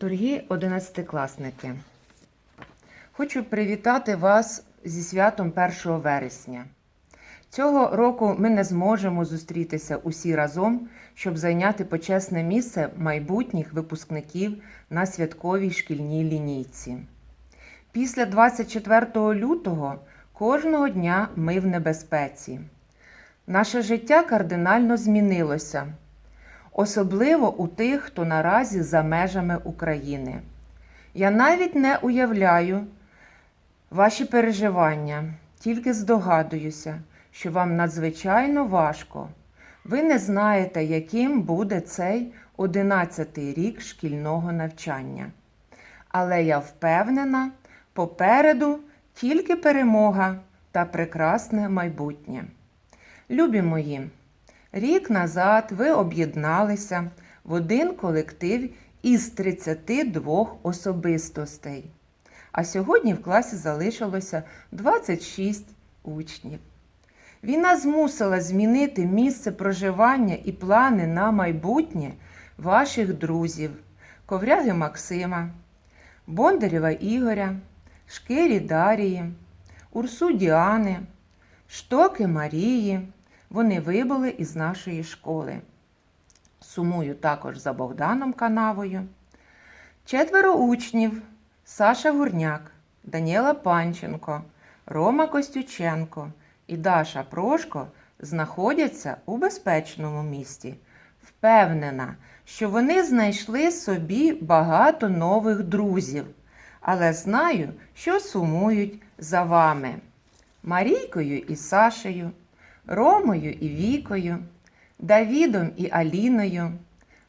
Дорогі одинадцятикласники, хочу привітати вас зі святом 1 вересня. Цього року ми не зможемо зустрітися усі разом, щоб зайняти почесне місце майбутніх випускників на святковій шкільній лінійці. Після 24 лютого кожного дня ми в небезпеці. Наше життя кардинально змінилося особливо у тих, хто наразі за межами України. Я навіть не уявляю ваші переживання, тільки здогадуюся, що вам надзвичайно важко. Ви не знаєте, яким буде цей одинадцятий рік шкільного навчання. Але я впевнена, попереду тільки перемога та прекрасне майбутнє. Любі мої! Рік назад ви об'єдналися в один колектив із 32 особистостей. А сьогодні в класі залишилося 26 учнів. Війна змусила змінити місце проживання і плани на майбутнє ваших друзів, ковряги Максима, Бондарєва Ігоря, Шкирі Дарії, Урсу Діани, Штоки Марії. Вони вибули із нашої школи. Сумую також за Богданом Канавою. Четверо учнів Саша Гурняк, Даніела Панченко, Рома Костюченко і Даша Прошко знаходяться у безпечному місті. Впевнена, що вони знайшли собі багато нових друзів, але знаю, що сумують за вами. Марійкою і Сашею. Ромою і Вікою, Давідом і Аліною,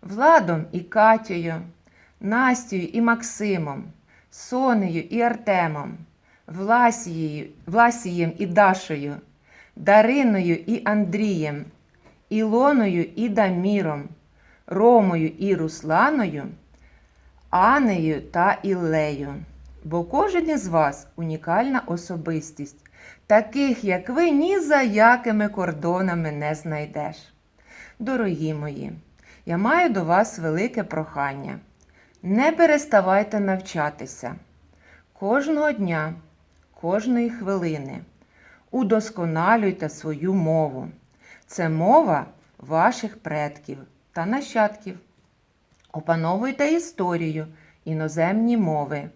Владом і Катєю, Настею і Максимом, Сонею і Артемом, Власією, Власієм і Дашою, Дариною і Андрієм, Ілоною і Даміром, Ромою і Русланою, Анею та Іллею. Бо кожен із вас унікальна особистість. Таких, як ви, ні за якими кордонами не знайдеш. Дорогі мої, я маю до вас велике прохання. Не переставайте навчатися кожного дня, кожної хвилини. Удосконалюйте свою мову. Це мова ваших предків та нащадків. Опановуйте історію, іноземні мови.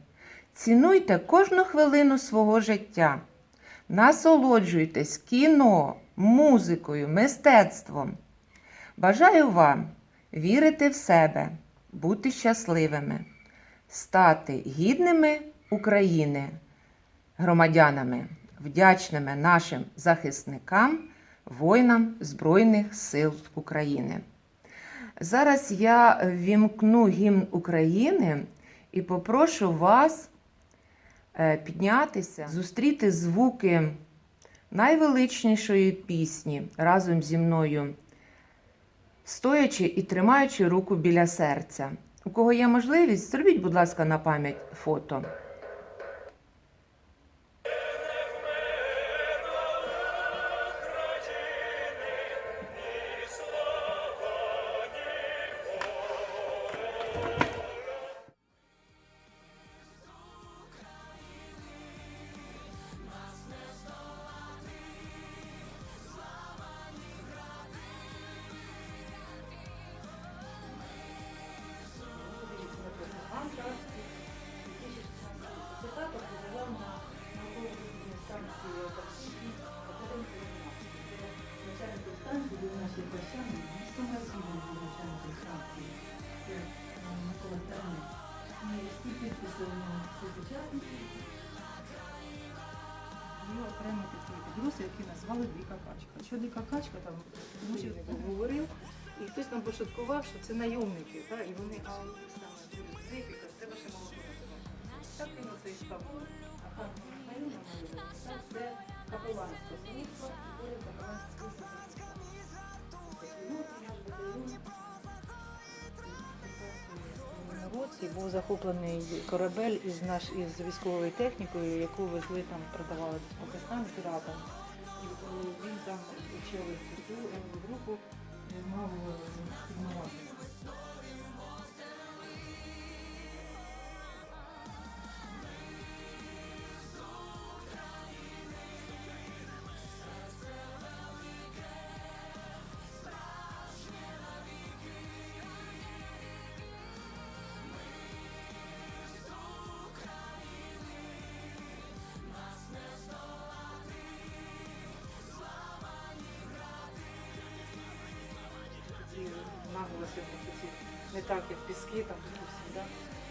Цінуйте кожну хвилину свого життя. Насолоджуйтесь кіно, музикою, мистецтвом. Бажаю вам вірити в себе, бути щасливими, стати гідними України, громадянами, вдячними нашим захисникам, воїнам Збройних сил України. Зараз я вімкну гімн України і попрошу вас піднятися, зустріти звуки найвеличнішої пісні разом зі мною, стоячи і тримаючи руку біля серця. У кого є можливість, зробіть, будь ласка, на пам'ять фото. Є окремий такий підрозділ, який назвали Дика качка. Що дика качка там мужик говорив, і хтось там пошуткував, що це найомники, та, і вони а через це ваше молоко. Так він оце і став. А так знайома це поряд році був захоплений корабель із наш із військовою технікою, яку везли там, продавали з Пакистан піратам. І він там вчили цю е, групу, мав е, так, як піски, там да?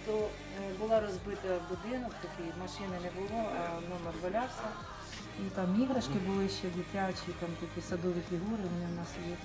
то е, була розбита будинок, такий машини не було, а номер валявся. І там іграшки були ще дитячі, там такі садові фігури, вони в нас є.